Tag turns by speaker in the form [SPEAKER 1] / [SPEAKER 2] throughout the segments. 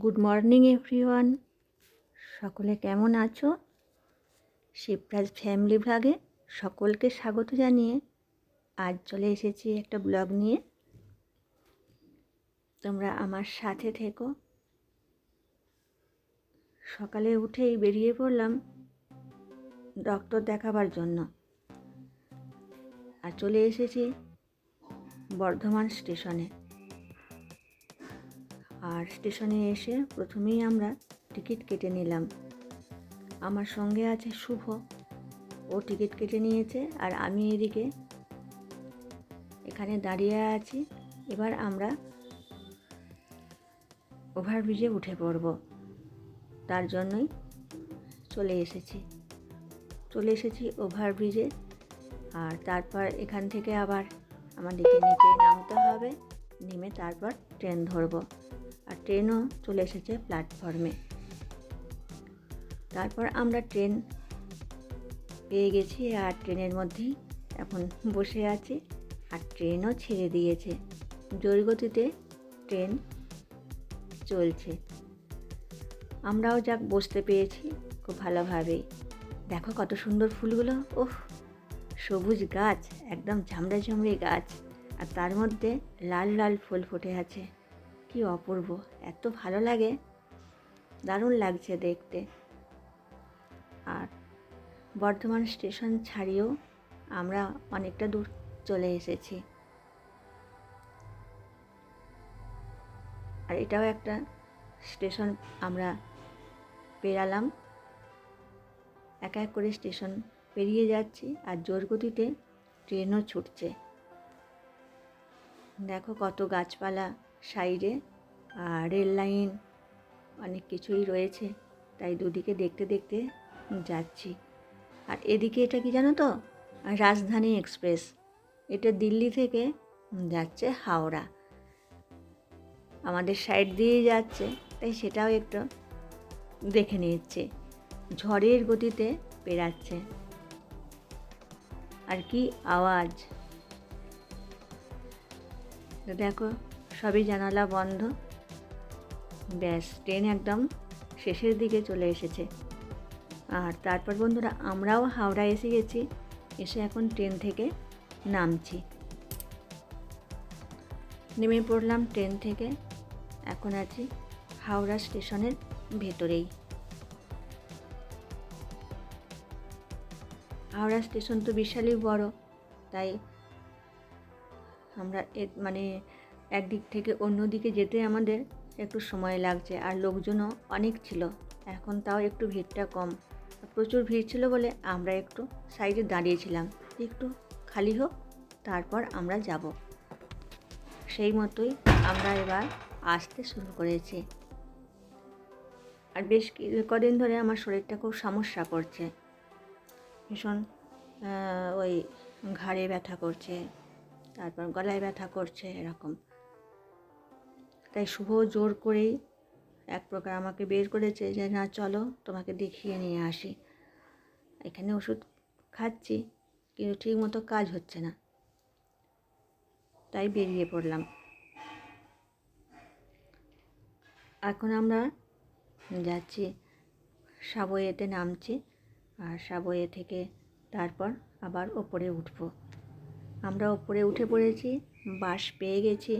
[SPEAKER 1] Good morning everyone সকলে কেমন আছো? শিবরাজ ফ্যামিলি ভ্লগে সকলকে স্বাগত জানিয়ে আজ চলে এসেছি একটা ব্লগ নিয়ে। তোমরা আমার সাথে থেকো। সকালে উঠেই বেরিয়ে পড়লাম ডক্টর দেখাবার জন্য। আর চলে এসেছি বর্ধমান স্টেশনে আর স্টেশনে এসে প্রথমেই আমরা টিকিট কেটে নিলাম। আমার সঙ্গে আছে শুভ। ও টিকিট কেটে নিয়েছে আর আমি এদিকে এখানে দাঁড়িয়ে আছি। এবার আমরা ওভারব্রিজে উঠে পড়ব। তার জন্যই চলে এসেছি। চলে এসেছি ওভারব্রিজে আর তারপর এখান থেকে আবার আমাদেরকে নিচে নামতে হবে। নেমে তারপর ট্রেন ধরবো। আর ট্রেনও চলে এসেছে প্ল্যাটফর্মে তারপর আমরা ট্রেন পেয়ে গেছি আর ট্রেনের মধ্যেই এখন বসে আছি আর ট্রেনও ছেড়ে দিয়েছে। জোরগতিতে ট্রেন চলছে। আমরাও যাক বসতে পেয়েছি খুব ভালোভাবেই। দেখো কত সুন্দর ফুলগুলো ওহ সবুজ গাছ, একদম ঝামড়ে ঝামড়ে গাছ, আর তার মধ্যে লাল লাল ফুল ফুটে আছে। কি অপূর্ব, এত ভালো লাগে। দারুণ লাগছে দেখতে। আর বর্ধমান স্টেশন ছাড়িয়েও আমরা অনেকটা দূর চলে এসেছি। আর এটাও একটা স্টেশন আমরা পেরালাম। এক এক করে স্টেশন পেরিয়ে যাচ্ছি আর জোর গতিতে ট্রেনও ছুটছে। দেখো কত গাছপালা। সাইডে আর রেল লাইন অনেক কিছুই রয়েছে, তাই দুদিকে দেখতে দেখতে যাচ্ছি। আর এদিকে এটা কি জানো তো? রাজধানী এক্সপ্রেস, এটা দিল্লি থেকে যাচ্ছে হাওড়া। আমাদের সাইড দিয়ে যাচ্ছে, তাই সেটাও একটু দেখে নিচ্ছে। ঝড়ের গতিতে পেরাচ্ছে। আর কি আওয়াজ? দেখো সবই জানালা বন্ধ। ব্যাস, ট্রেন একদম শেষের দিকে চলে এসেছে। আর তারপর বন্ধুরা, আমরাও হাওড়া এসে গেছি, এসে এখন ট্রেন থেকে নামছি। নেমে পড়লাম ট্রেন থেকে, এখন আছি হাওড়া স্টেশনের ভেতরেই। হাওড়া স্টেশন তো বিশালই বড়, তাই আমরা মানে একদিক থেকে অন্য দিকে যেতে আমাদের একটু সময় লাগছে আর লোকজনও অনেক ছিল। এখন তাও একটু ভিড়টা কম। প্রচুর ভিড় ছিল বলে আমরা একটু সাইডে দাঁড়িয়েছিলাম। একটু খালি হোক, তারপর আমরা যাব। সেই মতোই আমরা এবার আসতে শুরু করেছি। আর বেশ কদিন ধরে আমার শরীরটা খুব সমস্যা করছে। ভীষণ ওই ঘাড়ে ব্যথা করছে, তারপর গলায় ব্যথা করছে, এরকম। তাই শুভ জোর করেই এক প্রকার আমাকে বের করেছে যে, না, চলো তোমাকে দেখিয়ে নিয়ে আসি। এখানে ওষুধ খাচ্ছি, কিন্তু ঠিক মতো কাজ হচ্ছে না। তাই বেরিয়ে পড়লাম। এখন আমরা যাচ্ছি সাবয়েতে নামছি আর সাবয়ে থেকে তারপর আবার ওপরে উঠব। আমরা ওপরে উঠে পড়েছি বাস পেয়ে গেছি।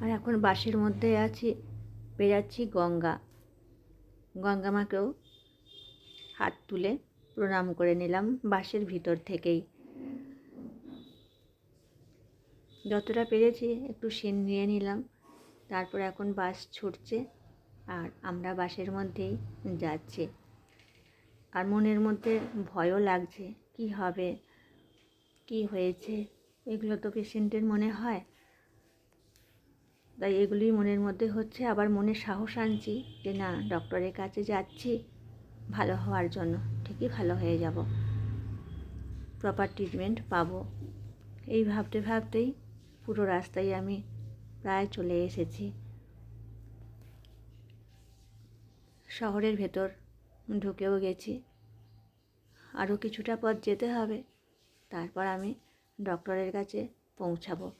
[SPEAKER 1] আর এখন বাসের মধ্যে আছি বেরাচ্ছি গঙ্গা। গঙ্গা মাকেও হাত তুলে প্রণাম করে নিলাম বাসের ভিতর থেকেই। যতটা পেরেছি একটু সিন নিয়ে নিলাম, তারপর এখন বাস ছুটছে আর আমরা বাসের মধ্যেই যাচ্ছি। আর মনের মধ্যে ভয়ও লাগছে, কি হবে, কি হয়েছে, এগুলো তো পেশেন্টের মনে হয়? তাই এগুলি মনের মধ্যে হচ্ছে আবার মনে সাহস আনছি যে না, ডক্টরের কাছে যাচ্ছি, ভালো হওয়ার জন্য, ঠিকই ভালো হয়ে যাব। প্রপার ট্রিটমেন্ট পাবো। এই ভাবতে ভাবতেই পুরো রাস্তায় আমি প্রায় চলে এসেছি। শহরের ভেতর ঢুকেও গেছি। আরও কিছুটা পথ যেতে হবে, তারপর আমি ডক্টরের কাছে পৌঁছাবো।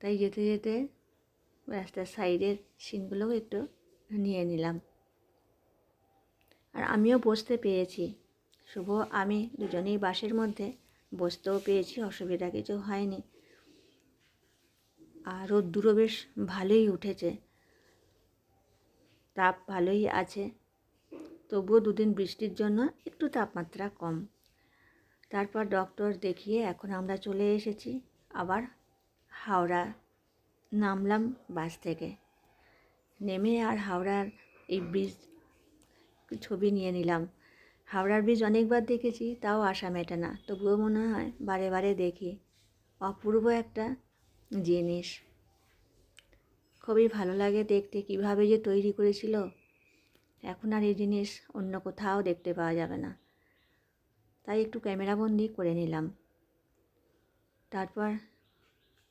[SPEAKER 1] তাই যেতে যেতে রাস্তার সাইডের সিনগুলোও একটু নিয়ে নিলাম। আর আমিও বসতে পেয়েছি শুভ, আমি দুজনেই বাসের মধ্যে বসতেও পেয়েছি অসুবিধা কিছু হয়নি। আর রোদ্দুরও বেশ ভালোই উঠেছে। তাপ ভালোই আছে। তবুও দুদিন বৃষ্টির জন্য একটু তাপমাত্রা কম। তারপর ডক্টর দেখিয়ে এখন আমরা চলে এসেছি, আবার হাওড়া নামলাম বাস থেকে। নেমে আর হাওড়ার এই ব্রিজ ছবি নিয়ে নিলাম। হাওড়ার ব্রিজ অনেকবার দেখেছি, তাও আশা মেটে না। তবুও মনে হয় বারে বারে দেখি। অপূর্ব একটা জিনিস। খুবই ভালো লাগে দেখতে, কীভাবে যে তৈরি করেছিল। এখন আর এই জিনিস অন্য কোথাও দেখতে পাওয়া যাবে না। তাই একটু ক্যামেরাবন্দি করে নিলাম। তারপর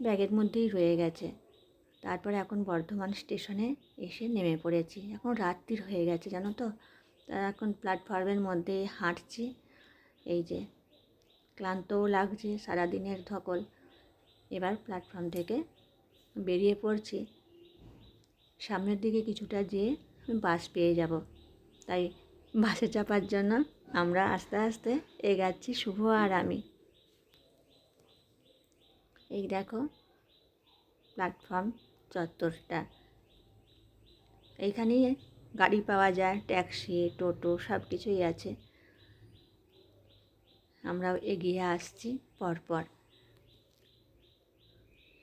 [SPEAKER 1] ব্যাগের মধ্যেই রয়ে গেছে। তারপর এখন বর্ধমান স্টেশনে এসে নেমে পড়েছি। এখন রাত্রির হয়ে গেছে, জানো তো? এখন প্ল্যাটফর্মের মধ্যে হাঁটছি। এই যে, ক্লান্তও লাগছে, সারাদিনের ধকল। এবার প্ল্যাটফর্ম থেকে বেরিয়ে পড়ছি। সামনের দিকে কিছুটা যেয়ে বাস পেয়ে যাব। তাই বাসে চাপার জন্য আমরা আস্তে আস্তে এগাচ্ছি শুভ আর আমি। এই দেখো প্ল্যাটফর্ম চত্বরটা। এইখানেই গাড়ি পাওয়া যায় ট্যাক্সি টোটো সব কিছুই আছে। আমরাও এগিয়ে আসছি পরপর।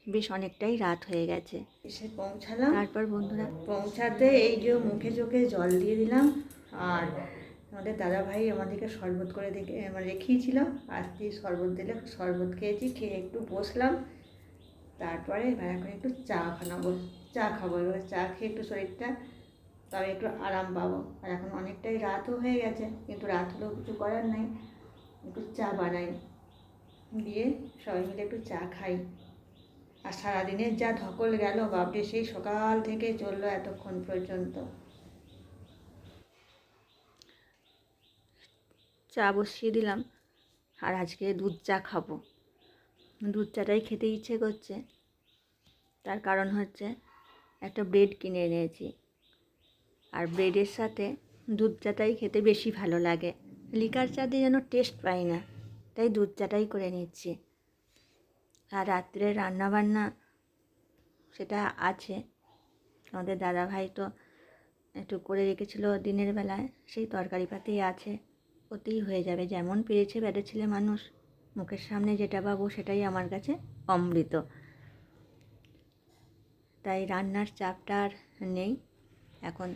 [SPEAKER 1] বেশ অনেকটাই রাত হয়ে গেছে।
[SPEAKER 2] এসে পৌঁছালাম।
[SPEAKER 1] তারপর বন্ধুরা
[SPEAKER 2] পৌঁছাতে এই যে মুখে চোখে জল দিয়ে দিলাম আর আমাদের দাদা ভাই আমাদেরকে শরবত করে দেখে মানে রেখিয়েছিল আসতেই শরবত দিলে শরবত খেয়েছি, খেয়ে একটু বসলাম। তারপরে এবার এখন একটু চা খানাবো চা খাব, এবার চা খেয়ে একটু শরীরটা তবে একটু আরাম পাবো। আর এখন অনেকটাই রাতও হয়ে গেছে, কিন্তু রাত হলেও কিছু করার নাই। একটু চা বানাই। দিয়ে সবাই মিলে একটু চা খাই। আর সারাদিনের যা ধকল গেল, বাপরে, সেই সকাল থেকে চলল এতক্ষণ পর্যন্ত।
[SPEAKER 1] চা বসিয়ে দিলাম আর আজকে দুধ চা খাব। দুধ চাটাই খেতে ইচ্ছে করছে। তার কারণ হচ্ছে একটা ব্রেড কিনে এনেছি। আর ব্রেডের সাথে দুধ চাটাই খেতে বেশি ভালো লাগে। লিকার চা দিয়ে যেন টেস্ট পাই না, তাই দুধ চাটাই করে নিচ্ছি। আর রাত্রে রান্নাবান্না সেটা আছে। আমাদের দাদা ভাই তো একটু করে রেখেছিল দিনের বেলায়, সেই তরকারি পাতেই আছে। ওতেই হয়ে যাবে। যেমন পেরেছে বেড়ে ছেলে মানুষ, মুখের সামনে যেটা পাবো সেটাই আমার কাছে অমৃত। তাই রান্নার চাপটা আর নেই। এখন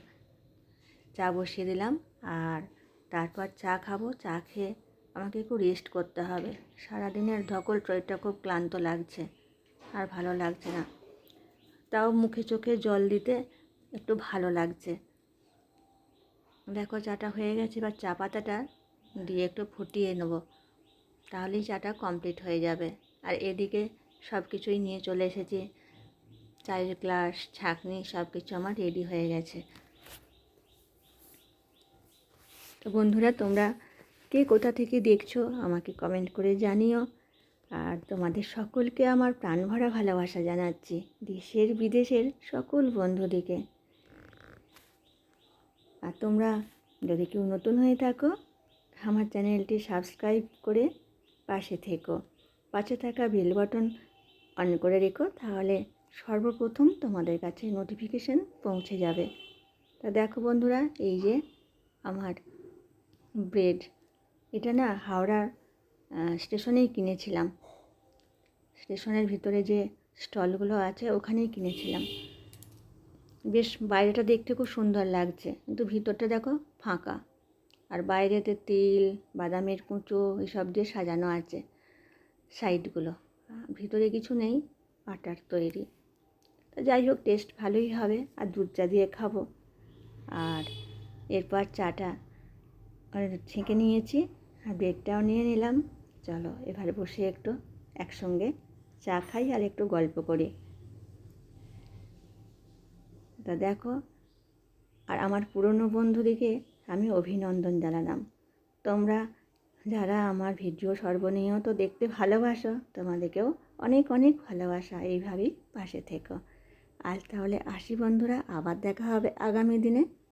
[SPEAKER 1] চা বসিয়ে দিলাম আর তারপর চা খাব। চা খেয়ে আমাকে একটু রেস্ট করতে হবে। সারাদিনের ধকল শরীরটা খুব ক্লান্ত লাগছে আর ভালো লাগছে না। তাও মুখে চোখে জল দিতে একটু ভালো লাগছে। দেখো চাটা হয়ে গেছে, এবার চা পাতাটা দিয়ে একটু ফুটিয়ে নেব। তাহলেই চাটা কমপ্লিট হয়ে যাবে। আর এদিকে সব কিছুই নিয়ে চলে এসেছি। চায়ের গ্লাস ছাঁকনি সব কিছু আমার রেডি হয়ে গেছে। তো বন্ধুরা, তোমরা কে কোথা থেকে দেখছ আমাকে কমেন্ট করে জানিও। আর তোমাদের সকলকে আমার প্রাণ ভরা ভালোবাসা জানাচ্ছি দেশের বিদেশের সকল বন্ধুদিকে আর তোমরা, যদি কেউ নতুন হয়ে থাকো আমার চ্যানেলটি সাবস্ক্রাইব করে পাশে থেকো। পাশে থাকা বেল বাটন অন করে রেখো, তাহলে সর্বপ্রথম তোমাদের কাছে নোটিফিকেশান পৌঁছে যাবে। তা দেখো বন্ধুরা, এই যে আমার ব্রেড এটা না হাওড়া স্টেশনেই কিনেছিলাম। স্টেশনের ভিতরে যে স্টলগুলো আছে, ওখানেই কিনেছিলাম। বেশ বাইরেটা দেখতে খুব সুন্দর লাগছে, কিন্তু ভিতরটা দেখো ফাঁকা। আর বাইরেতে তিল, বাদামের কুঁচো এসব দিয়ে সাজানো আছে সাইডগুলো। ভিতরে কিছু নেই, আটার তৈরি। তো যাই হোক, টেস্ট ভালোই হবে আর দুধ চা দিয়ে খাব। আর এরপর চাটা ছেঁকে নিয়েছি আর ব্রেডটাও নিয়ে নিলাম। চলো, এবারে বসে একটু একসঙ্গে চা খাই আর একটু গল্প করি। তা দেখো, আর আমার পুরনো বন্ধুদিকে আমি অভিনন্দন জানালাম। তোমরা যারা আমার ভিডিও সর্বনিয়ত দেখতে ভালোবাসো, তোমাদেরকেও অনেক অনেক ভালোবাসা। এইভাবেই পাশে থেকো। আজ তাহলে আসি বন্ধুরা, আবার দেখা হবে আগামী দিনে।